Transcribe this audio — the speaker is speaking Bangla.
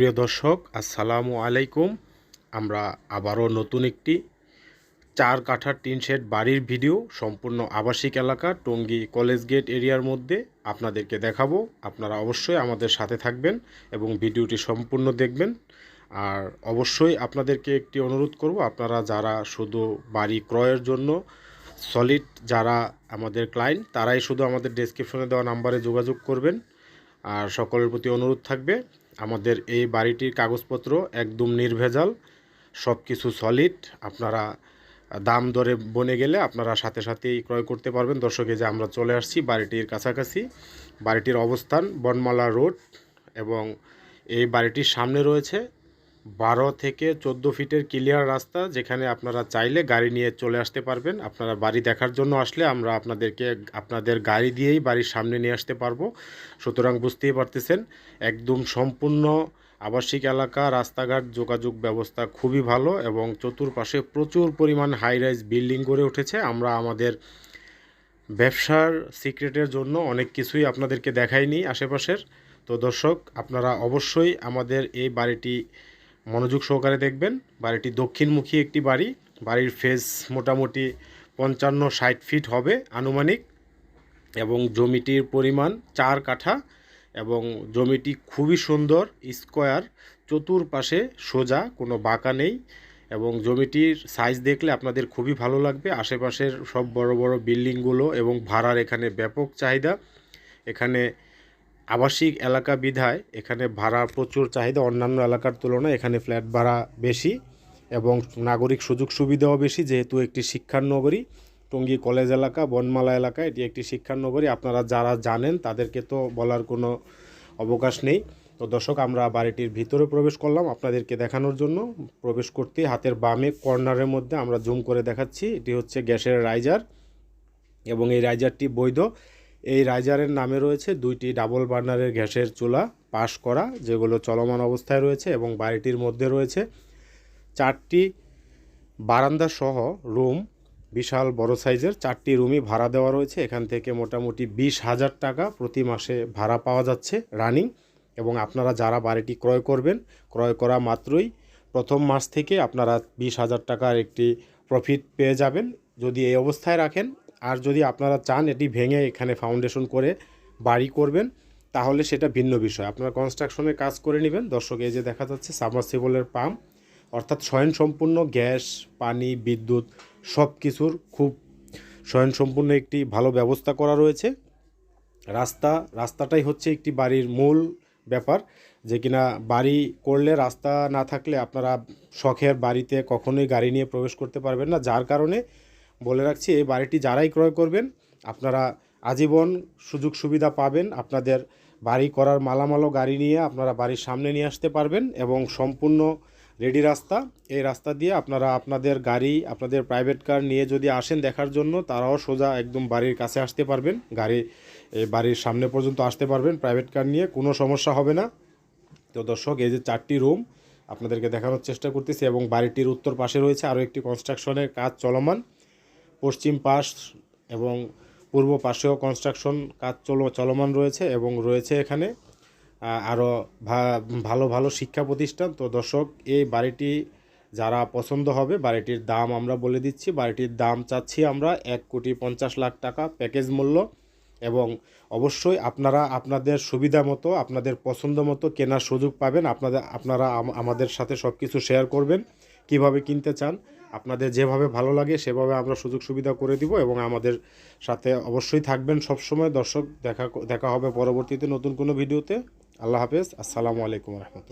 প্রিয় দর্শক, আসসালামু আলাইকুম। আমরা আবারও নতুন একটি চার কাঠার টিন শেড বাড়ির ভিডিও সম্পূর্ণ আবাসিক এলাকা টঙ্গী কলেজ গেট এরিয়ার মধ্যে আপনাদেরকে দেখাবো। আপনারা অবশ্যই আমাদের সাথে থাকবেন এবং ভিডিওটি সম্পূর্ণ দেখবেন। আর অবশ্যই আপনাদেরকে একটি অনুরোধ করব, আপনারা যারা শুধু বাড়ি ক্রয়ের জন্য সলিড যারা আমাদের ক্লায়েন্ট তারাই শুধু আমাদের ডেসক্রিপশনে দেওয়া নাম্বারে যোগাযোগ করবেন। আর সকলের প্রতি অনুরোধ থাকবে আমাদের এই বাড়িটির কাগজপত্র একদম নির্ভেজাল সব কিছু সলিড আপনারা দাম দরে বনে গেলে আপনারা সাথে সাথেই ক্রয় করতে পারবেন। দর্শকে যে আমরা চলে আসছি বাড়িটির কাছাকাছি। বাড়িটির অবস্থান বনমালা রোড এবং এই বাড়িটির সামনে রয়েছে বারো থেকে চোদ্দ ফিটের ক্লিয়ার রাস্তা, যেখানে আপনারা চাইলে গাড়ি নিয়ে চলে আসতে পারবেন। আপনারা বাড়ি দেখার জন্য আসলে আমরা আপনাদেরকে, আপনাদের গাড়ি দিয়েই বাড়ির সামনে নিয়ে আসতে পারব। সুতরাং বুঝতেই পারতেছেন, একদম সম্পূর্ণ আবাসিক এলাকা, রাস্তাঘাট, যোগাযোগ ব্যবস্থা খুবই ভালো এবং চতুর্পাশে প্রচুর পরিমাণ হাই রাইজ বিল্ডিং গড়ে উঠেছে। আমরা আমাদের ব্যবসার সিক্রেটের জন্য অনেক কিছুই আপনাদেরকে দেখাইনি আশেপাশের। তো দর্শক, আপনারা অবশ্যই আমাদের এই বাড়িটি মনোযোগ সহকারে দেখবেন। বাড়িটি দক্ষিণমুখী একটি বাড়ি। বাড়ির ফেস মোটামুটি পঞ্চান্ন ষাট ফিট হবে আনুমানিক এবং জমিটির পরিমাণ চার কাঠা এবং জমিটি খুবই সুন্দর, স্কোয়ার, চতুর্পাশে সোজা, কোনো বাঁকা নেই এবং জমিটির সাইজ দেখলে আপনাদের খুবই ভালো লাগবে। আশেপাশের সব বড় বড় বিল্ডিংগুলো এবং ভাড়ার এখানে ব্যাপক চাহিদা। এখানে আবাসিক এলাকা বিধায় এখানে ভাড়া প্রচুর চাহিদা। অন্যান্য এলাকার তুলনায় এখানে ফ্ল্যাট ভাড়া বেশি এবং নাগরিক সুযোগ সুবিধাও বেশি। যেহেতু একটি শিক্ষার নগরী, টঙ্গী কলেজ এলাকা, বনমালা এলাকা, এটি একটি শিক্ষার নগরী। আপনারা যারা জানেন তাদেরকে তো বলার কোনো অবকাশ নেই। তো দর্শক, আমরা বাড়িটির ভিতরে প্রবেশ করলাম আপনাদেরকে দেখানোর জন্য। প্রবেশ করতে হাতের বামে কর্নারের মধ্যে আমরা জুম করে দেখাচ্ছি। এটি হচ্ছে গ্যাসের রাইজার এবং এই রাইজারটি বৈধ। এই রাইজারের নামে রয়েছে দুইটি ডাবল বার্নারের গ্যাসের চুলা পাশ করা, যেগুলো চলমান অবস্থায় রয়েছে এবং বাড়িটির মধ্যে রয়েছে। চারটি বারান্দা সহ রুম, বিশাল বড় সাইজের চারটি রুমই ভাড়া দেওয়া রয়েছে। এখান থেকে মোটামুটি বিশ হাজার টাকা প্রতি মাসে ভাড়া পাওয়া যাচ্ছে রানিং। এবং আপনারা যারা বাড়িটি ক্রয় করবেন, ক্রয় করা মাত্রই প্রথম মাস থেকে আপনারা বিশ হাজার টাকার একটি প্রফিট পেয়ে যাবেন। যদি এই অবস্থায় রাখেন আর যদি আপনারা চান এটি ভেঙে এখানে ফাউন্ডেশন করে বাড়ি করবেন, তাহলে সেটা ভিন্ন বিষয়। আপনারা কনস্ট্রাকশনের কাজ করে নেবেন। দর্শক, এই যে দেখা যাচ্ছে সাবমার্সিবলের পাম্প অর্থাৎ স্বয়ংসম্পূর্ণ গ্যাস, পানি, বিদ্যুৎ সব কিছুর খুব স্বয়ংসম্পূর্ণ একটি ভালো ব্যবস্থা করা রয়েছে। রাস্তা, রাস্তাটাই হচ্ছে একটি বাড়ির মূল ব্যাপার, যে কিনা বাড়ি করলে রাস্তা না থাকলে আপনারা শখের বাড়িতে কখনোই গাড়ি নিয়ে প্রবেশ করতে পারবেন না। যার কারণে বলে রাখছি, এই বাড়িটি যারাই ক্রয় করবেন, আপনারা আজীবন সুযোগ সুবিধা পাবেন। আপনাদের বাড়ি করার মালামালও গাড়ি নিয়ে আপনারা বাড়ির সামনে নিয়ে আসতে পারবেন এবং সম্পূর্ণ রেডি রাস্তা। এই রাস্তা দিয়ে আপনারা আপনাদের গাড়ি, আপনাদের প্রাইভেট কার নিয়ে যদি আসেন দেখার জন্য, তারাও সোজা একদম বাড়ির কাছে আসতে পারবেন। গাড়ি বাড়ির সামনে পর্যন্ত আসতে পারবেন প্রাইভেট কার নিয়ে, কোনো সমস্যা হবে না। তো দর্শক, এই যে চারটি রুম আপনাদেরকে দেখানোর চেষ্টা করতেছি এবং বাড়িটির উত্তর পাশে রয়েছে আরও একটি কনস্ট্রাকশনের কাজ চলমান। পশ্চিম পাশ এবং পূর্ব পাশেও কনস্ট্রাকশন কাজ চল চলমান রয়েছে এবং রয়েছে এখানে। আরও ভালো ভালো শিক্ষা প্রতিষ্ঠান। তো দর্শক, এই বাড়িটি যারা পছন্দ হবে, বাড়িটির দাম আমরা বলে দিচ্ছি। বাড়িটির দাম চাচ্ছি আমরা এক কোটি পঞ্চাশ লাখ টাকা প্যাকেজ মূল্য এবং অবশ্যই আপনারা আপনাদের সুবিধা মতো, আপনাদের পছন্দ মতো কেনার সুযোগ পাবেন। আপনাদের, আপনারা আমাদের সাথে সব কিছু শেয়ার করবেন। কীভাবে কিনতে চান? আপনাদের যেভাবে ভালো লাগে, সেভাবে আমরা সুযোগ সুবিধা করে দিব এবং আমাদের সাথে অবশ্যই থাকবেন সবসময়। দর্শক, দেখা দেখা হবে পরবর্তীতে নতুন কোনো ভিডিওতে। আল্লাহ হাফেজ। আসসালামু আলাইকুম রহমতুল্লাহ।